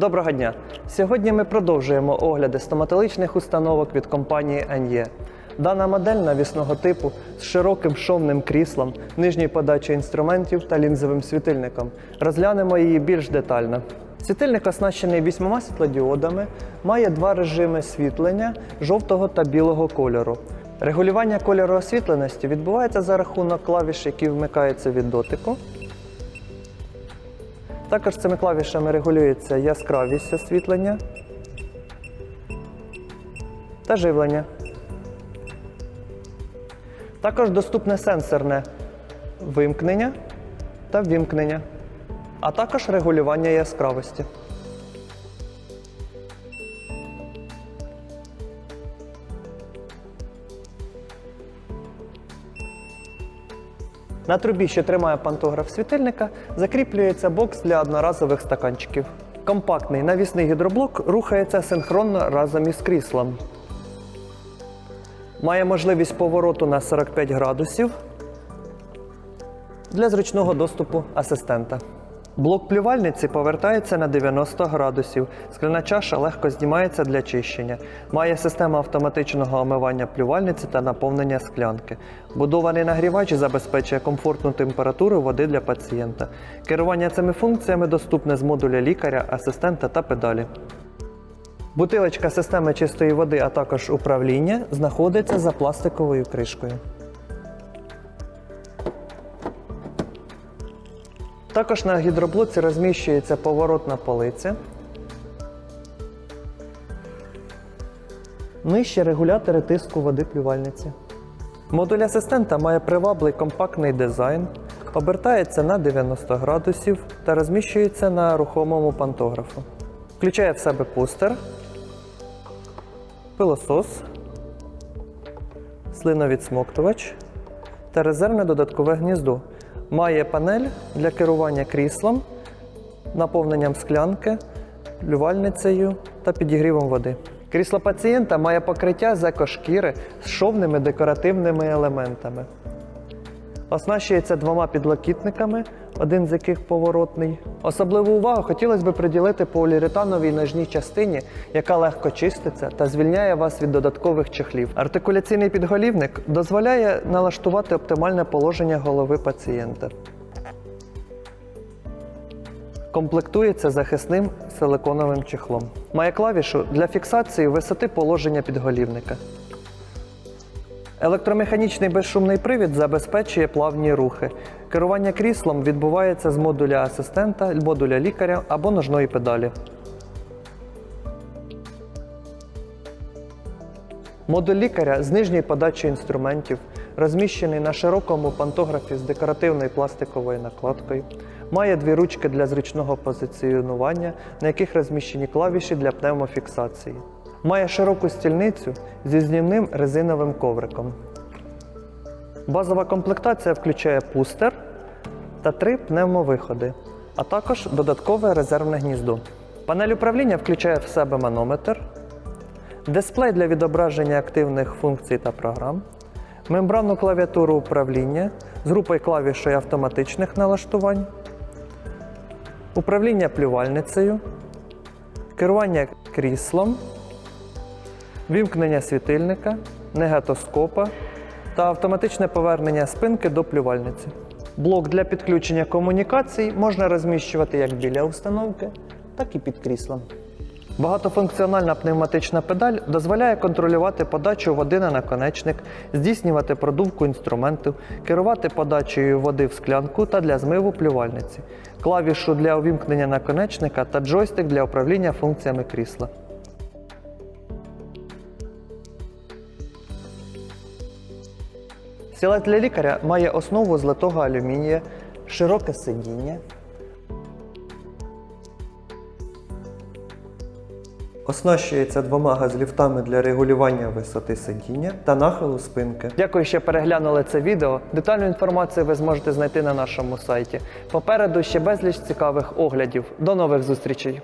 Доброго дня! Сьогодні ми продовжуємо огляди стоматологічних установок від компанії Ан'є. Дана модель навісного типу з широким шовним кріслом, нижньою подачею інструментів та лінзовим світильником. Розглянемо її більш детально. Світильник оснащений вісьмома світлодіодами, має два режими світлення жовтого та білого кольору. Регулювання кольору освітленості відбувається за рахунок клавіш, які вмикаються від дотику. Також цими клавішами регулюється яскравість освітлення та живлення. Також доступне сенсорне вимкнення та ввімкнення, а також регулювання яскравості. На трубі, що тримає пантограф світильника, закріплюється бокс для одноразових стаканчиків. Компактний навісний гідроблок рухається синхронно разом із кріслом. Має можливість повороту на 45 градусів для зручного доступу асистента. Блок плювальниці повертається на 90 градусів. Скляна чаша легко знімається для чищення. Має систему автоматичного омивання плювальниці та наповнення склянки. Будований нагрівач забезпечує комфортну температуру води для пацієнта. Керування цими функціями доступне з модуля лікаря, асистента та педалі. Бутилочка системи чистої води, а також управління знаходиться за пластиковою кришкою. Також на гідроблоці розміщується поворотна полиця. Нижче регулятори тиску води плювальниці. Модуль асистента має приваблий компактний дизайн, обертається на 90 градусів та розміщується на рухомому пантографу. Включає в себе пустер, пилосос, слиновідсмоктувач та резервне додаткове гніздо. Має панель для керування кріслом, наповненням склянки, плювальницею та підігрівом води. Крісло пацієнта має покриття з екошкіри з шовними декоративними елементами. Оснащується двома підлокітниками, один з яких поворотний. Особливу увагу хотілося б приділити поліуретановій ножній частині, яка легко чиститься та звільняє вас від додаткових чехлів. Артикуляційний підголівник дозволяє налаштувати оптимальне положення голови пацієнта. Комплектується захисним силиконовим чехлом. Має клавішу для фіксації висоти положення підголівника. Електромеханічний безшумний привід забезпечує плавні рухи. Керування кріслом відбувається з модуля асистента, модуля лікаря або ножної педалі. Модуль лікаря з нижньою подачею інструментів, розміщений на широкому пантографі з декоративною пластиковою накладкою, має дві ручки для зручного позиціонування, на яких розміщені клавіші для пневмофіксації. Має широку стільницю зі знімним резиновим ковриком. Базова комплектація включає пустер та три пневмовиходи, а також додаткове резервне гніздо. Панель управління включає в себе манометр, дисплей для відображення активних функцій та програм, мембранну клавіатуру управління з групою клавішей автоматичних налаштувань, управління плювальницею, керування кріслом, вімкнення світильника, негатоскопа та автоматичне повернення спинки до плювальниці. Блок для підключення комунікацій можна розміщувати як біля установки, так і під кріслом. Багатофункціональна пневматична педаль дозволяє контролювати подачу води на наконечник, здійснювати продувку інструменту, керувати подачею води в склянку та для змиву плювальниці, клавішу для увімкнення наконечника та джойстик для управління функціями крісла. Стілець для лікаря має основу з алюмінія, широке сидіння. Оснащується двома газліфтами для регулювання висоти сидіння та нахилу спинки. Дякую, що переглянули це відео. Детальну інформацію ви зможете знайти на нашому сайті. Попереду ще безліч цікавих оглядів. До нових зустрічей!